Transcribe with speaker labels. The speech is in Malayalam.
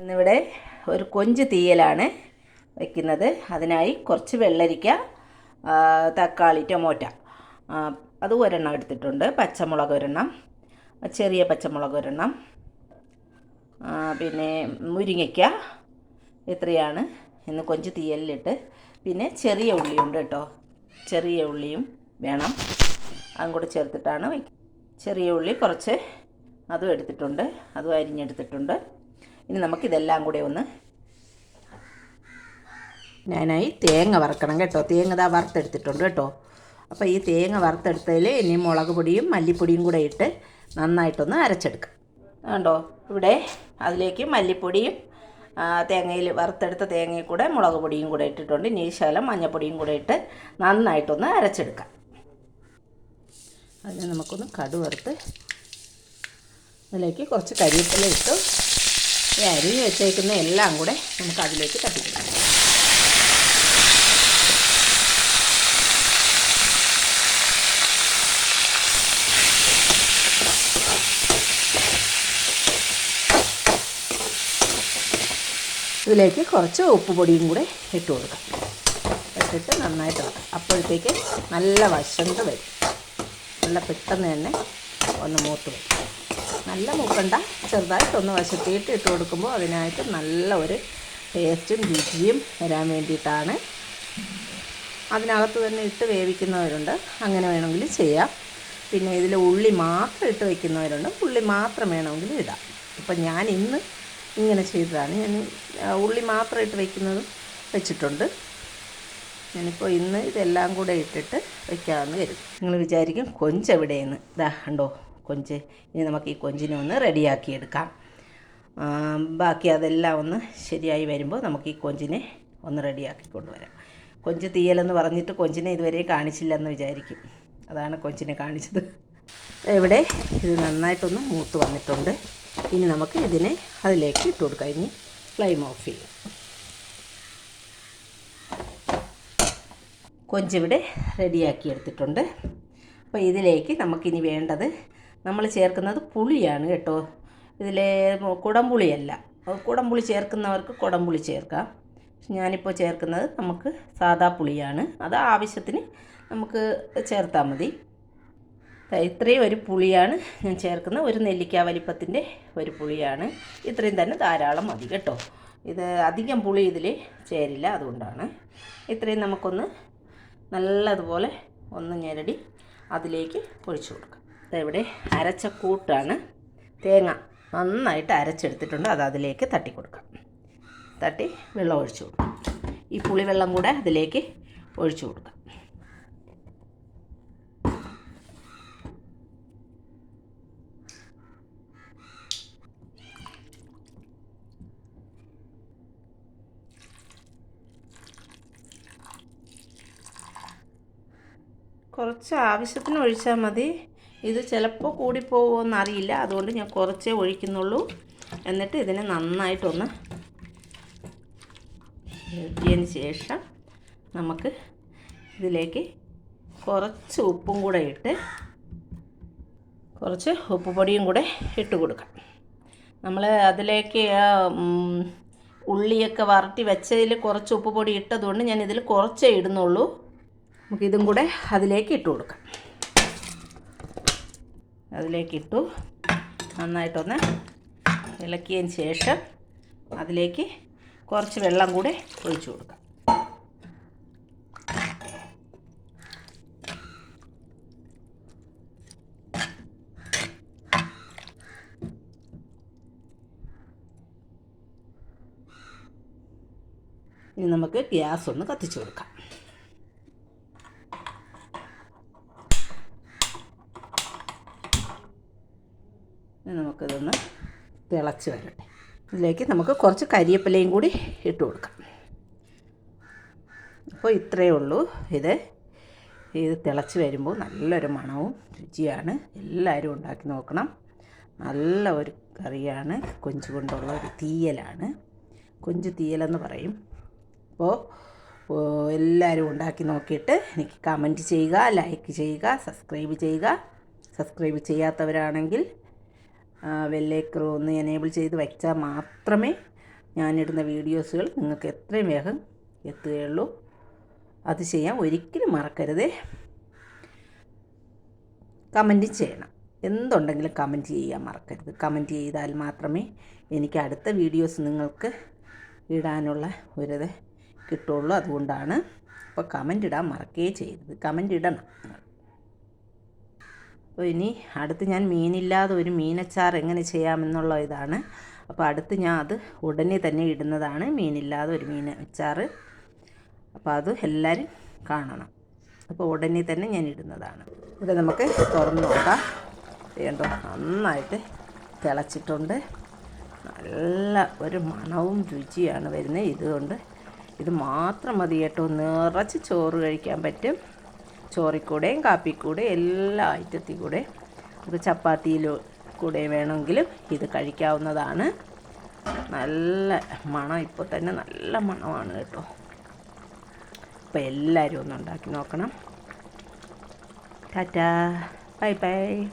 Speaker 1: ഇന്നിവിടെ ഒരു കൊഞ്ച് തീയലാണ് വയ്ക്കുന്നത് അതിനായി കുറച്ച് വെള്ളരിക്ക തക്കാളി ടൊമോറ്റ. അത് ഒരെണ്ണം എടുത്തിട്ടുണ്ട്. പച്ചമുളക് ഒരെണ്ണം ചെറിയ പച്ചമുളക് ഒരെണ്ണം. പിന്നെ മുരിങ്ങയ്ക്ക ഇത്രയാണ് ഇന്ന് കൊഞ്ച് തീയലിലിട്ട്. പിന്നെ ചെറിയ ഉള്ളിയുണ്ട് കേട്ടോ. ചെറിയ ഉള്ളിയും വേണം. അതും കൂടെ ചേർത്തിട്ടാണ് വയ്ക്കുക ചെറിയ ഉള്ളി കുറച്ച് അതും എടുത്തിട്ടുണ്ട്. അതും അരിഞ്ഞെടുത്തിട്ടുണ്ട്. ഇനി നമുക്കിതെല്ലാം കൂടെ ഒന്ന് ഞാനായി തേങ്ങ വറക്കണം കേട്ടോ. തേങ്ങ ഇതാ വറുത്തെടുത്തിട്ടുണ്ട് കേട്ടോ. അപ്പോൾ ഈ തേങ്ങ വറുത്തെടുത്തതിൽ ഇനി മുളക് പൊടിയും മല്ലിപ്പൊടിയും കൂടെ ഇട്ട് നന്നായിട്ടൊന്ന് അരച്ചെടുക്കാം. കണ്ടോ? ഇവിടെ അതിലേക്ക് മല്ലിപ്പൊടിയും തേങ്ങയിൽ വറുത്തെടുത്ത തേങ്ങയിൽ കൂടെ മുളക് പൊടിയും കൂടെ ഇട്ടിട്ടുണ്ട്. ഇനി ശകലം മഞ്ഞപ്പൊടിയും കൂടെ ഇട്ട് നന്നായിട്ടൊന്ന് അരച്ചെടുക്കാം. അതിന് നമുക്കൊന്ന് കടുവറുത്ത് അതിലേക്ക് കുറച്ച് കരിവേപ്പില ഇട്ടു. ഈ അരിഞ്ഞ് വെച്ചേക്കുന്ന എല്ലാം കൂടെ നമുക്ക് അതിലേക്ക് തട്ടിക്കണം ഇതിലേക്ക് കുറച്ച് ഉപ്പുപൊടിയും കൂടെ ഇട്ട് കൊടുക്കാം. ഇട്ടിട്ട് നന്നായിട്ട് ഇളക്കാം അപ്പോഴത്തേക്ക് നല്ല വശന്ത് വരും. നല്ല പെട്ടെന്ന് തന്നെ ഒന്ന് മൂത്ത് വരും. നല്ല മൂക്കണ്ട. ചെറുതായിട്ടൊന്ന് വശത്തിയിട്ട് ഇട്ട് കൊടുക്കുമ്പോൾ അതിനായിട്ട് നല്ല ഒരു ടേസ്റ്റും രുചിയും വരാൻ വേണ്ടിയിട്ടാണ്. അതിനകത്ത് തന്നെ ഇട്ട് വേവിക്കുന്നവരുണ്ട്. അങ്ങനെ വേണമെങ്കിൽ ചെയ്യാം. പിന്നെ ഇതിൽ ഉള്ളി മാത്രം ഇട്ട് വയ്ക്കുന്നവരുണ്ട്. ഉള്ളി മാത്രം വേണമെങ്കിൽ ഇടാം. ഇപ്പം ഞാൻ ഇന്ന് ഇങ്ങനെ ചെയ്തതാണ്. ഞാൻ ഉള്ളി മാത്രം ഇട്ട് വയ്ക്കുന്നതും വെച്ചിട്ടുണ്ട്. ഞാനിപ്പോൾ ഇന്ന് ഇതെല്ലാം കൂടെ ഇട്ടിട്ട് വയ്ക്കാമെന്ന് കരുതും. നിങ്ങൾ വിചാരിക്കും കൊഞ്ച് എവിടെയെന്ന്. ഇതാ കണ്ടോ? കൊഞ്ച്. ഇനി നമുക്ക് ഈ കൊഞ്ചിനെ ഒന്ന് റെഡിയാക്കിയെടുക്കാം ബാക്കി അതെല്ലാം ഒന്ന് ശരിയായി വരുമ്പോൾ നമുക്ക് ഈ കൊഞ്ചിനെ ഒന്ന് റെഡിയാക്കി കൊണ്ടുവരാം. കൊഞ്ച് തീയലെന്ന് പറഞ്ഞിട്ട് കൊഞ്ചിനെ ഇതുവരെ കാണിച്ചില്ലെന്ന് വിചാരിക്കും. അതാണ് കൊഞ്ചിനെ കാണിച്ചത്. ഇവിടെ ഇത് നന്നായിട്ടൊന്ന് മൂത്ത് വന്നിട്ടുണ്ട്. ഇനി നമുക്ക് ഇതിനെ അതിലേക്ക് ഇട്ട് കൊടുക്കാം. ഇനി ഫ്ലെയിം ഓഫ് ചെയ്യും. കൊഞ്ചിവിടെ റെഡിയാക്കി എടുത്തിട്ടുണ്ട്. അപ്പോൾ ഇതിലേക്ക് നമുക്കിനി വേണ്ടത് നമ്മൾ ചേർക്കുന്നത് പുളിയാണ് കേട്ടോ. ഇതിൽ കുടംപുളിയല്ല. കുടംപുളി ചേർക്കുന്നവർക്ക് കുടംപുളി ചേർക്കാം. ഞാനിപ്പോൾ ചേർക്കുന്നത് നമുക്ക് സാദാ പുളിയാണ്. അത് ആവശ്യത്തിന് നമുക്ക് ചേർത്താൽ മതി. ഇത്രയും ഒരു പുളിയാണ് ഞാൻ ചേർക്കുന്ന ഒരു നെല്ലിക്ക വലിപ്പത്തിന്റെ ഒരു പുളിയാണ്. ഇത്രയും തന്നെ ധാരാളം മതി കേട്ടോ. ഇത് അധികം പുളി ഇതിൽ ചേരില്ല അതുകൊണ്ടാണ്. ഇത്രയും നമുക്കൊന്ന് നല്ലതുപോലെ ഒന്ന് ഞെരടി അതിലേക്ക് ഒഴിച്ചു കൊടുക്കാം. ഇവിടെ അരച്ച കൂട്ടാണ് തേങ്ങ നന്നായിട്ട് അരച്ചെടുത്തിട്ടുണ്ട്. അത് അതിലേക്ക് തട്ടി കൊടുക്കാം. തട്ടി വെള്ളം ഒഴിച്ചു കൊടുക്കാം. ഈ പുളിവെള്ളം കൂടെ അതിലേക്ക് ഒഴിച്ചു കൊടുക്കാം. കുറച്ച് ആവശ്യത്തിന് ഒഴിച്ചാൽ മതി. ഇത് ചിലപ്പോൾ കൂടിപ്പോകുമോ അറിയില്ല. അതുകൊണ്ട് ഞാൻ കുറച്ചേ ഒഴിക്കുന്നുള്ളൂ. എന്നിട്ട് ഇതിനെ നന്നായിട്ടൊന്ന് ഇളക്കിയതിന് ശേഷം നമുക്ക് ഇതിലേക്ക് കുറച്ച് ഉപ്പും കൂടെ ഇട്ട് കുറച്ച് ഉപ്പുപൊടിയും കൂടെ ഇട്ട് കൊടുക്കാം. നമ്മൾ അതിലേക്ക് ഉള്ളിയൊക്കെ വരട്ടി വെച്ചതിൽ കുറച്ച് ഉപ്പുപൊടി ഇട്ടതുകൊണ്ട് ഞാൻ ഇതിൽ കുറച്ചേ ഇടുന്നുള്ളൂ. നമുക്കിതും കൂടെ അതിലേക്ക് ഇട്ട് കൊടുക്കാം. അതിലേക്ക് ഇട്ടു നന്നായിട്ടൊന്ന് ഇളക്കിയതിന് ശേഷം അതിലേക്ക് കുറച്ച് വെള്ളം കൂടെ ഒഴിച്ചു കൊടുക്കാം. ഇനി നമുക്ക് ഗ്യാസ് ഒന്ന് കത്തിച്ചു കൊടുക്കാം. ഇനി നമുക്കിതൊന്ന് തിളച്ച് വരട്ടെ. ഇതിലേക്ക് നമുക്ക് കുറച്ച് കരിയപ്പിലയും കൂടി ഇട്ട് കൊടുക്കാം. അപ്പോൾ ഇത്രയേ ഉള്ളൂ. ഇത് ഇത് തിളച്ച് വരുമ്പോൾ നല്ലൊരു മണവും രുചിയാണ്. എല്ലാവരും ഉണ്ടാക്കി നോക്കണം. നല്ല ഒരു കറിയാണ്. കൊഞ്ച് കൊണ്ടുള്ള ഒരു തീയലാണ്. കൊഞ്ച് തീയലെന്ന് പറയും. അപ്പോൾ എല്ലാവരും ഉണ്ടാക്കി നോക്കിയിട്ട് എനിക്ക് കമന്റ് ചെയ്യുക ലൈക്ക് ചെയ്യുക സബ്സ്ക്രൈബ് ചെയ്യുക. സബ്സ്ക്രൈബ് ചെയ്യാത്തവരാണെങ്കിൽ ബെല്ലേക്കർ ഒന്ന് എനേബിൾ ചെയ്ത് വെച്ചാൽ മാത്രമേ ഞാനിടുന്ന വീഡിയോസുകൾ നിങ്ങൾക്ക് എത്രയും വേഗം എത്തുകയുള്ളൂ. അത് ചെയ്യാൻ ഒരിക്കലും മറക്കരുതേ. കമന്റ് ചെയ്യണം. എന്തുണ്ടെങ്കിലും കമന്റ് ചെയ്യാൻ മറക്കരുത്. കമന്റ് ചെയ്താൽ മാത്രമേ എനിക്ക് അടുത്ത വീഡിയോസ് നിങ്ങൾക്ക് ഇടാനുള്ള ഒരിത് കിട്ടുള്ളൂ അതുകൊണ്ടാണ് അപ്പോൾ കമന്റ് ഇടാൻ മറക്കേ ചെയ്യരുത്. കമന്റ് ഇടണം. അപ്പോൾ ഇനി അടുത്ത് ഞാൻ മീനില്ലാതെ ഒരു മീനച്ചാർ എങ്ങനെ ചെയ്യാമെന്നുള്ള ഇതാണ്. അപ്പോൾ അടുത്ത് ഞാൻ അത് ഉടനെ തന്നെ ഇടുന്നതാണ് മീനില്ലാതെ ഒരു മീൻ അച്ചാർ അപ്പോൾ അത് എല്ലാവരും കാണണം. അപ്പോൾ ഉടനെ തന്നെ ഞാൻ ഇടുന്നതാണ്. ഇവിടെ നമുക്ക് തുറന്ന് നോക്കാം. വേണ്ടോ നന്നായിട്ട് തിളച്ചിട്ടുണ്ട്. നല്ല ഒരു മണവും രുചിയാണ് വരുന്നത്. ഇതുകൊണ്ട് ഇത് മാത്രം മതി കേട്ടോ. നിറച്ച് ചോറ് കഴിക്കാൻ പറ്റും. ചോറിക്കൂടെയും കാപ്പിക്കൂടെയും എല്ലാ ഐറ്റത്തിൽ കൂടെ നമുക്ക് ചപ്പാത്തിയിൽ കൂടെ വേണമെങ്കിലും ഇത് കഴിക്കാവുന്നതാണ്. നല്ല മണം ഇപ്പോൾ തന്നെ നല്ല മണമാണ് കേട്ടോ. അപ്പോൾ എല്ലാവരും ഒന്ന് ഉണ്ടാക്കി നോക്കണം. ടാറ്റാ. Bye bye.